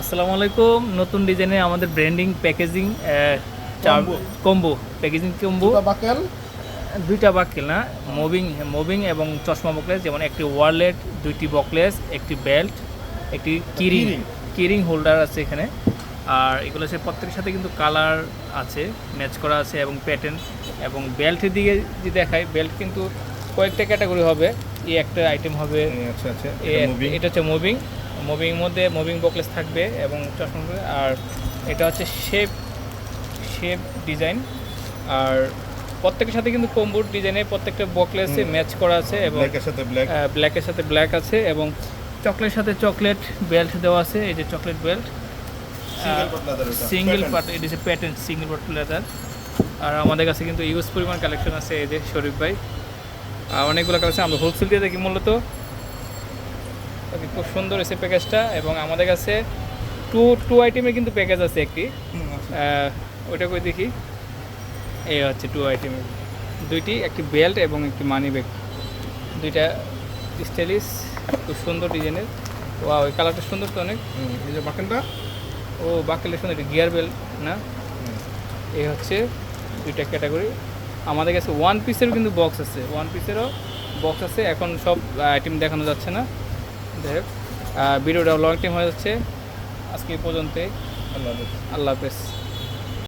আসসালামু আলাইকুম। নতুন ডিজাইনে আমাদের branding packaging. Combo. Packaging combo. Buckle. দুইটা বাক্যেল না মুভিং মুভিং এবং চশমা বকলেস যেমন একটি ওয়ারলেট দুইটি বকলেস একটি বেল্ট একটি কিরিং। কিরিং। হোল্ডার আছে এখানে। আর এগুলো সে প্রত্যেকের সাথে কিন্তু কালার আছে ম্যাচ করা আছে এবং প্যাটার্ন এবং বেল্টের দিকে যদি দেখায় বেল্ট কিন্তু কয়েকটা ক্যাটাগরি হবে। এই একটা আইটেম হবে। আচ্ছা আচ্ছা এটা হচ্ছে মুভিং মুভিং মধ্যে মুভিং বকলেস থাকবে এবং চশমা আর এটা হচ্ছে শেপ শেপ ডিজাইন আর প্রত্যেকের সাথে কিন্তু কম্বোর ডিজাইনে প্রত্যেকটা বকলেসে ম্যাচ করা আছে এবং ব্ল্যাকের সাথে ব্ল্যাক ব্ল্যাকের সাথে ব্ল্যাক আছে এবং চকলেটের সাথে চকলেট বেল্ট দেওয়া আছে। এই যে চকলেট বেল্ট সিঙ্গেল দর এটা হচ্ছে প্যাটার্ন সিঙ্গেল পার্ট লেদার আর আমাদের কাছে কিন্তু ইউজ পরিমাণ কালেকশন আছে এই যে শরীফ ভাই। অনেকগুলো কালেকশন আমরা হোলসেল দিয়ে থাকি মূলত। খুব সুন্দর এসে প্যাকেজটা এবং আমাদের কাছে টু টু আইটেমের কিন্তু প্যাকেজ আছে একটি। ওইটা করে দেখি? এই হচ্ছে টু আইটেমের দুইটি একটি বেল্ট এবং একটি মানি ব্যাগ দুইটা স্টাইলিশ খুব সুন্দর ডিজাইনের। ওয়া ওই কালারটা সুন্দর তো অনেক। এই যে বাকেলটা ও বাকেলের সুন্দর গিয়ার বেল্ট না? এই হচ্ছে দুইটা ক্যাটাগরি আমাদের কাছে ওয়ান পিসেরও কিন্তু বক্স আছে। ওয়ান পিসেরও বক্স আছে। এখন সব আইটেম দেখানো যাচ্ছে না। দেখ হোক ভিডিওটা লং টাইম হয়ে যাচ্ছে। আজকে এই পর্যন্তই। আল্লাহ হাফেজ। আল্লাহ হাফেজ।